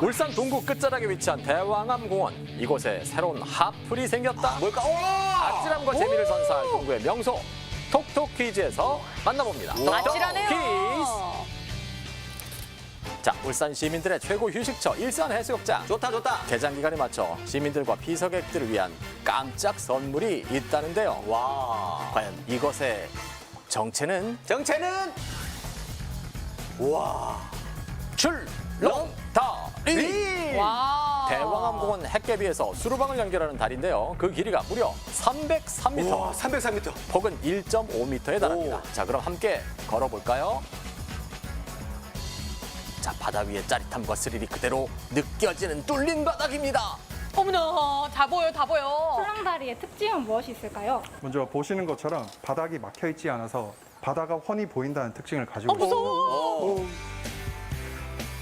울산 동구 끝자락에 위치한 대왕암 공원. 이곳에 새로운 핫플이 생겼다. 뭘까? 오! 아찔함과 재미를 선사할 동구의 명소. 톡톡 퀴즈에서 만나봅니다. 톡톡 아찔하네요. 퀴즈. 자, 울산 시민들의 최고 휴식처 일산 해수욕장. 좋다, 좋다. 개장 기간에 맞춰 시민들과 비서객들을 위한 깜짝 선물이 있다는데요. 와. 과연 이것의 정체는 정체는? 와. 출렁다 리. 와. 대왕암공원 핵개비에서 수루방을 연결하는 다리인데요. 그 길이가 무려 303m, 와, 303m. 폭은 1.5m에 달합니다. 오. 자, 그럼 함께 걸어볼까요? 자, 바다 위의 짜릿함과 스릴이 그대로 느껴지는 뚫린 바닥입니다. 어머나, 다 보여, 다 보여. 출렁다리의 특징은 무엇이 있을까요? 먼저 보시는 것처럼 바닥이 막혀 있지 않아서 바다가 훤히 보인다는 특징을 가지고 어, 무서워. 오.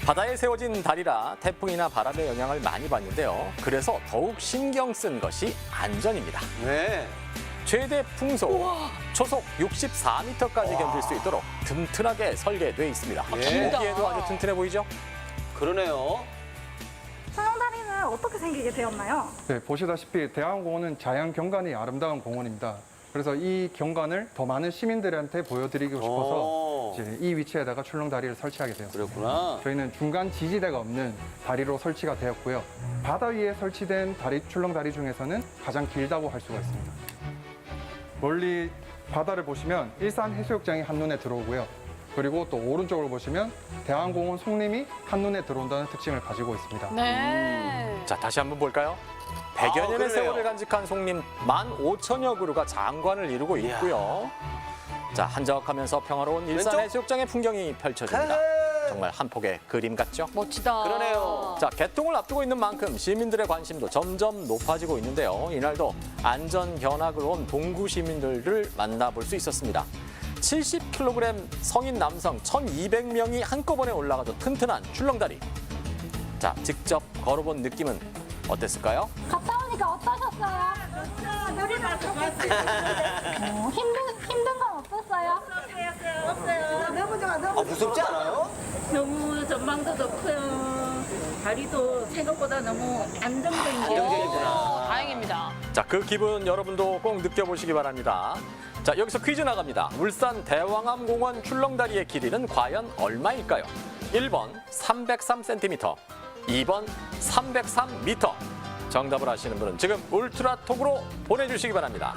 바다에 세워진 다리라 태풍이나 바람의 영향을 많이 받는데요. 그래서 더욱 신경 쓴 것이 안전입니다. 네. 최대 풍속 초속 64m까지 견딜 수 있도록 튼튼하게 설계돼 있습니다. 예. 보기에도 아주 튼튼해 보이죠? 그러네요. 출렁다리는 어떻게 생기게 되었나요? 네, 보시다시피 대한공원은 자연 경관이 아름다운 공원입니다. 그래서 이 경관을 더 많은 시민들한테 보여드리고 싶어서 오. 이제 이 위치에다가 출렁 다리를 설치하게 되었습니다. 그렇구나. 저희는 중간 지지대가 없는 다리로 설치가 되었고요. 바다 위에 설치된 다리 출렁 다리 중에서는 가장 길다고 할 수가 있습니다. 멀리 바다를 보시면 일산 해수욕장이 한눈에 들어오고요. 그리고 또 오른쪽을 보시면 대한공원 송림이 한눈에 들어온다는 특징을 가지고 있습니다. 네. 자, 다시 한번 볼까요? 100여 아, 년의 그러네요. 세월을 간직한 송림 15,000여 그루가 장관을 이루고 이야. 있고요. 자, 한적하면서 평화로운 일산 왼쪽? 해수욕장의 풍경이 펼쳐집니다. 정말 한 폭의 그림 같죠? 멋지다. 그러네요. 자, 개통을 앞두고 있는 만큼 시민들의 관심도 점점 높아지고 있는데요. 이날도 안전 견학을 온 동구 시민들을 만나볼 수 있었습니다. 70kg 성인 남성 1,200명이 한꺼번에 올라가도 튼튼한 출렁다리. 자, 직접 걸어본 느낌은 어땠을까요? 갔다 오니까 어떠셨어요? 어, 힘든, 힘든 건 없었어요? 아, 무섭지 않아요? 너무 전망도 좋고요. 다리도 생각보다 너무 안정적인 게 안정적이구나. 다행입니다. 자, 그 기분 여러분도 꼭 느껴보시기 바랍니다. 자, 여기서 퀴즈 나갑니다. 울산 대왕암 공원 출렁다리의 길이는 과연 얼마일까요? 1번 303cm, 2번 303m. 정답을 아시는 분은 지금 울트라톡으로 보내주시기 바랍니다.